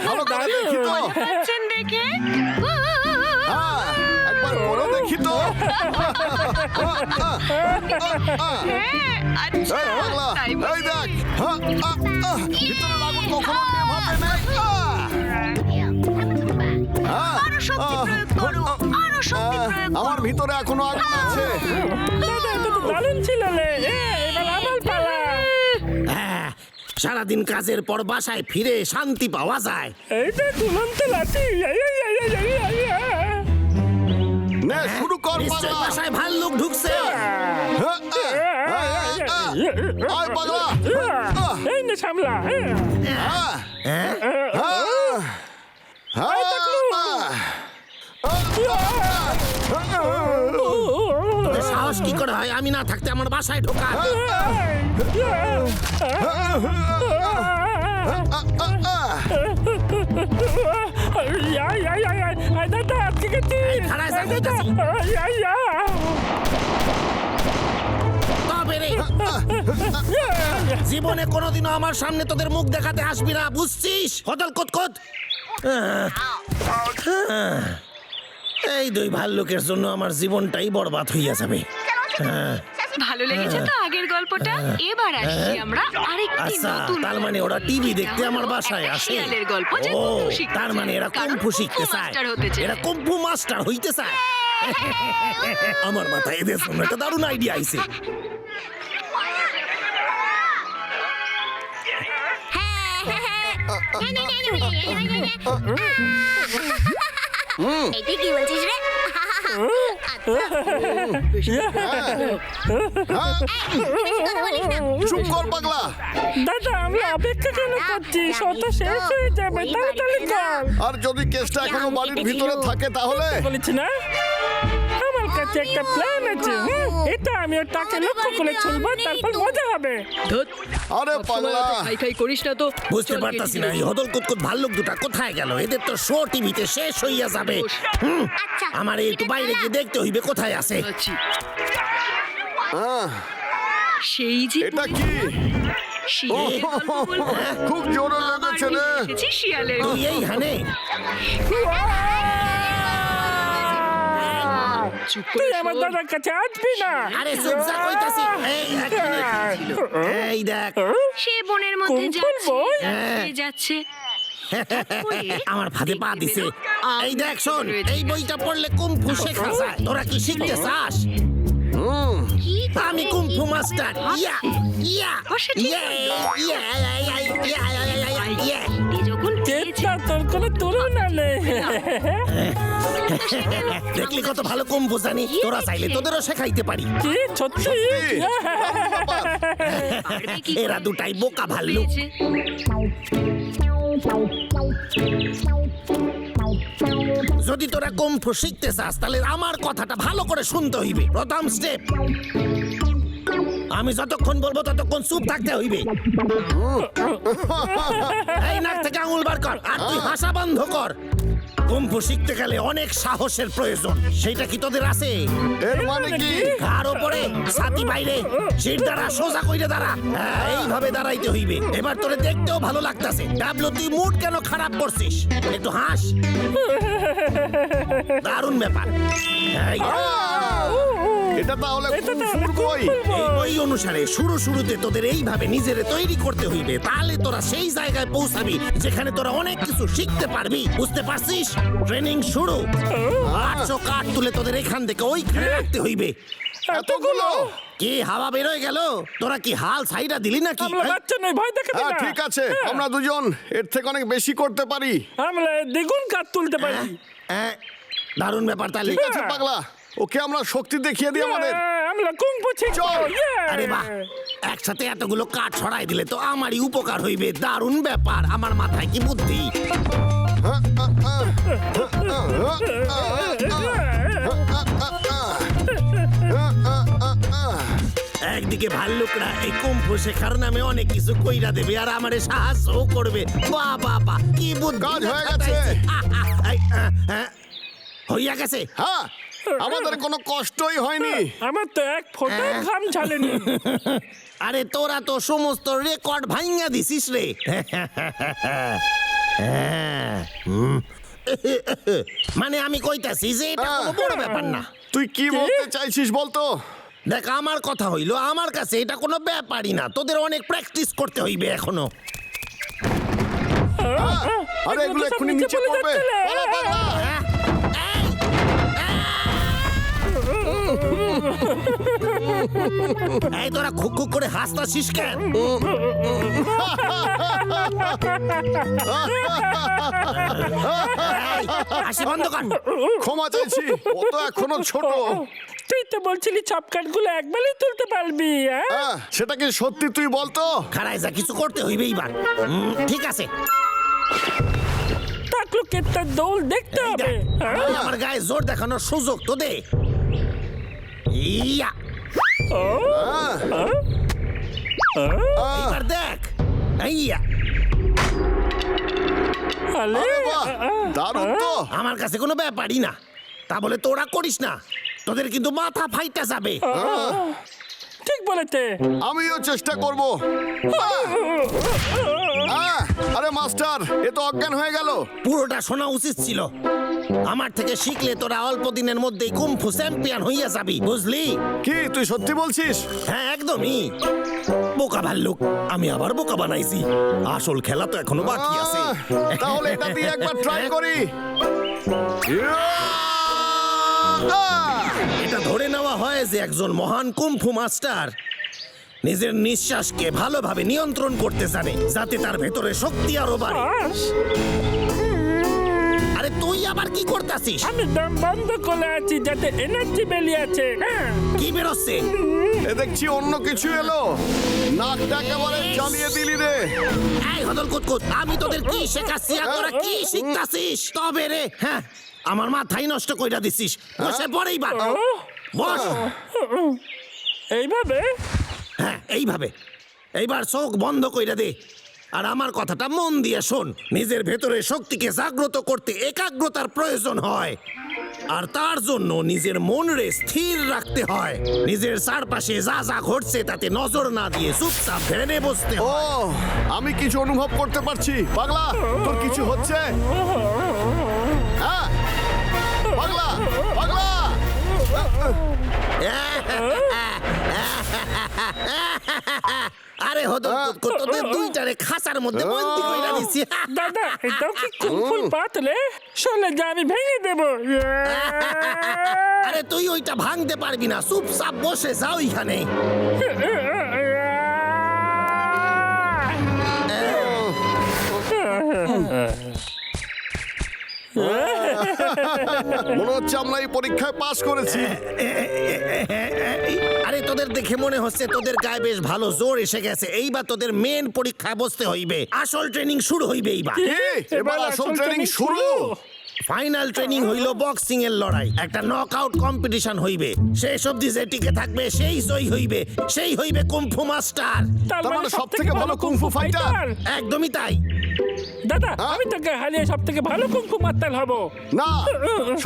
ভালো করে দেখি তো। পাচ্ছেন দেখে হ্যাঁ, একবার করে দেখি তো। হ্যাঁ আচ্ছা। এই পাগলা তাই এই বলি। দেখ। হ্যাঁ, আহ, আহ, ভিতরে আগুন কখনো নেভাতে নেই। আহ, আহ, আরও শক্তি আহ, প্রয়োগ করো আরও শক্তি আহ, প্রয়োগ আমার ভিতরে এখনও আগুন আছে। দাদা এটা তো দারুণ ছিল রে। এ, এবার আমার পালা। হ্যাঁ সারাদিন কাজের পর বাসায় ফিরে শান্তি পাওয়া যায়। এইটা দুলন্ত লাঠি। এই, এই, এই, এই, এই, এই, এই। নে শুরু কর নিশ্চয় পাগলা। বাসায় ভাল্লুক ঢুকছে। হ্যাঁ, আহ, আয়, আয়, আয়, আয় পাগলা। আহ, এই নে সামলা হ্যাঁ। হ্যাঁ? আহ, সাহস কি করে হয়? আমি না থাকতে আমার বাসায় ঢোকা জীবনে কোনোদিনও আমার সামনে তোদের মুখ দেখাতে আসবি না, বুঝছিস? হদল কত কত এই দুই ভাল্লুকের জন্য আমার জীবনটাই বরবাদ হইয়া যাবে। হ্যাঁ। ভালো লেগেছে তো আগের গল্পটা? এবার আসছি আমরা আরেকটি আচ্ছা নতুন তার মানে ওরা টিভি দেখতে আমার বাসায় আসে। শিয়ালের গল্প যে ও কুম্ফু শিখতে তার মানে এরা কারণ কুম্ফু শিখতে কুম্ফু চায়। মাস্টার হতে চায়। এরা কুম্ফু মাস্টার হইতে চায়। আমার মাথায় এদের জন্য একটা দারুণ আইডিয়া আইছে। এটা কি বলছিস রে চুপ কর পাগলা। দাদা আমরা অপেক্ষা কেন করছি? শত শেষ হয়ে যাবে তাড়াতাড়ি কর আর যদি কেসটা এখনও বাড়ির ভিতরে থাকে তাহলে? বলেছি না? কাছে একটা প্ল্যান আছে হুম, এটা আমি ওর টাকে লক্ষ্য করে চলবো তারপর মজা হবে আরে পাগলা খাই খাই করিস না তো বুঝতে চল, পারতাছি কেটে না এই হদল কুতকুত ভাল্লুক দুটা কোথায় গেল এদের তো শো টিভিতে শেষ হইয়া যাবে হুম, আমার একটু বাইরে গিয়ে দেখতে হইবে কোথায় আছে। আহ, সেই যে এটা তুমি কি শিয়ালের গল্প বলব খুব জোরে লেগেছে রে এসেছি শিয়ালের তুই এই হানে চুপ তুই করে আমার শোন। দাদার কাছে আসবি না আরে চুপ যা কইতাছি এই এক মিনিট। এই দেখ সে বনের মধ্যে কুমকুম যাচ্ছে বই? যাচ্ছে, যাচ্ছে আমার ফাঁদে পা দিছে এই দেখ শোন এই বইটা পড়লে কুম্ফু শেখা যায় তোরা কি শিখতে চাস আমি কুম্ফু মাস্টার ইয়া ইয়া ঠিক ইয়া ইয়া ইয়া ইয়া ইয়া ইয়া তোর কোনো তুলনা নেই। দেখলি কত ভালো কুম্ফু জানি। তোরা চাইলে তোদেরও শেখাইতে পারি। কি? সত্যি? পারবে কি করে? এরা দুটাই বোকা পেয়েছে। যদি তোরা কুম্ফু শিখতে চাস তাহলে আমার কথাটা ভালো করে শুনতে হইবে। প্রথম স্টেপ আমি যতক্ষণ বলব ততক্ষণ চুপ থাকতে হইবে। এই নাক থেকে আঙুল বার কর আর তুই হাসা বন্ধ কর। কুম্ফু শিখতে গেলে অনেক সাহসের প্রয়োজন সেটা কি তোদের আছে? এর মানে কি? কার ওপরে ছাতি বাইরে সিট দ্বারা সোজা কইরে দাঁড়া হ্যাঁ, এইভাবে দাঁড়াইতে হইবে। এবার তোরে দেখতেও ভালো লাগতাছে। ডাবলু তুই মুড কেন খারাপ করছিস? একটু হাস। দারুণ ব্যাপার। এই, এটা তাহলে এটা কুমফুর তাহলে বই। এই বই। অনুসারে শুরু শুরুতে তোদের এইভাবে নিজেরে তৈরি করতে হইবে তাহলে তোরা সেই জায়গায় পৌঁছাবি যেখানে তোরা অনেক কিছু শিখতে পারবি বুঝতে পারছিস? ট্রেনিং শুরু। আটশো কাঠ তুলে তোদের এখান থেকে ওইখানে রাখতে হইবে। এতগুলো? কি হাওয়া বেরোয় গেল? তোরা কি হাল সাইডা দিলি নাকি? আমরা বাচ্চা নই ভয় দেখাবি হ্যাঁ না। ঠিক আছে আমরা দুজন এর থেকে অনেক বেশি করতে পারি। আমরা দ্বিগুণ কাজ তুলতে পারি হ্যাঁ, দারুণ ব্যাপার তাহলে। ঠিক আছে পাগলা। ওকে আমরা শক্তি দেখিয়ে দিই আমাদের। হ্যাঁ, আমরা শিখব চল। আরে বাহ একসাথে এতগুলো কাঠ ছড়াই দিলে তো আমারই উপকার হইবে দারুণ ব্যাপার আমার মাথায় কি বুদ্ধি? একদিকে ভাল্লুকরা এই কুম্ফু শেখার নামে অনেক কিছু কইরা দেবে আর আমারে সাহায্যও করবে। বাহ বাহ বাহ কি বুদ্ধি কাজ হয়ে গেছে। আহ, হইয়া গেছে? হ্যাঁ। আমাদের কোনো কষ্টই হয়নি। আমার তো এক ফোঁটা ঘাম ছাড়েনি আরে তোরা তো সমস্ত রেকর্ড ভাঙা দিছিস রে। হ্যাঁ, মানে আমি কইতাছি যে এটা কোনো বড় ব্যাপার না। তুই কি বলতে চাইছিস বলতো? দেখ আমার কথা হইল আমার কাছে এটা কোনো ব্যাপারই না। তোদের অনেক প্র্যাকটিস করতে হইবে এখনও। আরে এগুলো এক্ষুনি নিচে নিচে পড়ে পড়বে। এই! তোরা খুক খুক করে হাসতাছিস কেন? এই, হাসি বন্ধ কর। ক্ষমা চাইছি ও তো এখনও ছোট। তুই তো বলছিলি চপকাটগুলো একবারই তুলতে পারবি হ্যাঁ? হ্যাঁ সেটা কি সত্যি তুই বলতো? খারাই যা কিছু করতে হইবে এইবার। হুম, ঠিক আছে। তাকলু কেটটা দৌড় দেখতে হবে হ্যাঁ? আমি আমার গায়ে জোর দেখানোর সুযোগ তো দে। ইয়া। হ্যাঁ আহ, এবার দেখ। ইয়া। আরে বাহ, দারুণ তো। আমার কাছে কোনো ব্যাপারই না। তা বলে তোরা করিস না। তোদের কিন্তু মাথা ফাইটা যাবে। ঠিক বলেছে। আমিও চেষ্টা করব। আহ, আরে মাস্টার এ তো অজ্ঞান হয়ে গেল। পুরোটা শোনা উচিত ছিল। আমার থেকে শিখলে তোরা অল্প দিনের মধ্যেই কুম্ফু চ্যাম্পিয়ন হইয়া যাবি বুঝলি? কি তুই সত্যি বলছিস? হ্যাঁ একদমই। বোকা ভাল্লুক আমি আবার বোকা বানাইছি। আসল খেলা তো এখনও বাকি আছে। তাহলে এটা দিয়ে একবার ট্রাই করি। এটা ধরে নেওয়া হয় যে একজন মহান কুম্ফু মাস্টার নিজের নিঃশ্বাসকে ভালোভাবে নিয়ন্ত্রণ করতে জানে যাতে তার ভেতরে শক্তি আরও বাড়ে। আরে তুই আবার কি করতেছিস? আমি দম বন্ধ করে আছি যাতে এনার্জি বেরিয়ে আছে হ্যাঁ কি বেরোচ্ছে? এ দেখছি অন্য কিছু এলো। নাকটা একেবারে জ্বালিয়ে দিলি রে। এই হদল কুতকুত আমি তোদের কি শেখাচ্ছি আর তোরা কি শিখতাছিস? তবে রে হ্যাঁ আমার মাথাই নষ্ট কইরা দিছিস। বসে পড়েই বা বস। এইভাবে হ্যাঁ এইভাবে। এইবার চোখ বন্ধ কইরা দে। আর আমার কথাটা মন দিয়ে শোন। নিজের ভেতরে শক্তিকে জাগ্রত করতে একাগ্রতার প্রয়োজন হয়। আর তার জন্য নিজের মন রে স্থির রাখতে হয়। নিজের চারপাশে যা যা ঘটছে তাতে নজর না দিয়ে চুপচাপ ধ্যানে বসতে ও আমি কিছু অনুভব করতে পারছি। পাগলা তোর কিছু হচ্ছে? হ্যাঁ। পাগলা পাগলা। আরে কুতকুত, তোদের দুইটারে খাঁচার মধ্যে বন্দি কইরা দিছি। দাদা এটাও কি পাতলে? শোনে যে আমি ভেঙে দেবো। আরে তুই ওইটা ভাঙতে পারবি না চুপচাপ বসে যাও ওইখানে। মনে হচ্ছে আমরা এই পরীক্ষায় পাশ করেছি। আরে তোদের দেখে মনে হচ্ছে তোদের গায়ে বেশ ভালো জোর এসে গেছে। এইবার তোদের মেন পরীক্ষায় বসতে হইবে। আসল ট্রেনিং শুরু হইবে এইবার। এবার আসল ট্রেনিং শুরু? ফাইনাল ট্রেনিং হইল বক্সিং এর লড়াই। একটা নকআউট কম্পিটিশন হইবে। শেষ অবধি যে টিকে থাকবে সেই জয়ী হইবে। সেই হইবে কুম্ফু মাস্টার। তার মানে মানে সব থেকে ভালো কুমফু ফাইটার একদমই তাই। দাদা আমি তোকে হারিয়ে সব থেকে ভালো কুমফু মাতাল হব। না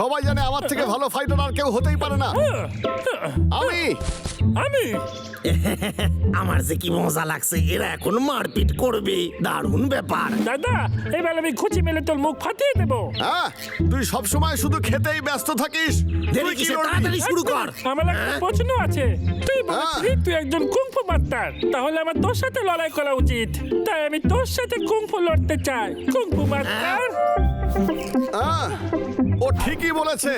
সবাই জানে আমার থেকে ভালো ফাইটার আর কেউ হতেই পারে না। আমি? আমি? আমার যে কি মজা লাগছে এরা এখন মারপিট করবে। দারুণ ব্যাপার। দাদা এবার আমি খুঁচি মেলে তোর মুখ ফাটিয়ে দেবো। হ্যাঁ তুই সব সময় শুধু খেতেই ব্যস্ত থাকিস। দেরি তুই কি কিসে লড়বি? তাড়াতাড়ি শুরু কর। আমার একটা প্রশ্ন আছে। তুই বলছিলি তুই একজন কুংফু মাস্টার তাহলে আমার তোর সাথে লড়াই করা উচিত। তাই আমি তোর সাথে কুংফু লড়তে চাই। মাস্টার হ্যাঁ, ও ঠিকই বলেছে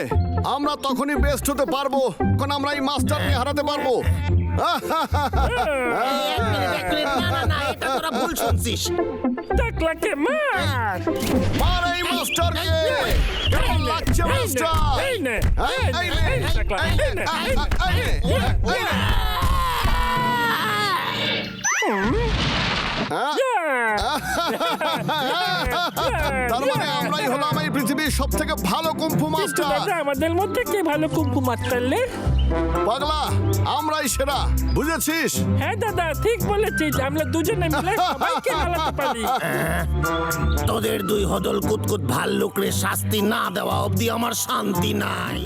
আমরা তখনই বেস্ট হতে পারব যখন আমরা এই মাস্টারকে হারাতে পারব এই, এক মিনিট এক মিনিট না না না এটা তোরা ভুল শুনছিস টাকলাকে মার মার এই মাস্টারকে কেমন লাগছে মাস্টার এই নে এই, এই নে, এই টাকলা, এই নে, এই নে, এই নে, এই নে, এই নে। তার মানে আমরাই হলাম এই পৃথিবীর সব থেকে ভালো কুম্ফু মাস্টার। দাদা আমাদের মধ্যে কে ভালো কুংফু মাস্টার লে? পাগলা আমরাই সেরা বুঝেছিস? হ্যাঁ দাদা ঠিক বলেছিস আমরা দুজনে মিলে সবাইকে হারাতে পারি। তোদের দুই হদল কুতকুত ভাল্লুকরে শাস্তি না দেওয়া অবধি আমার শান্তি নাই।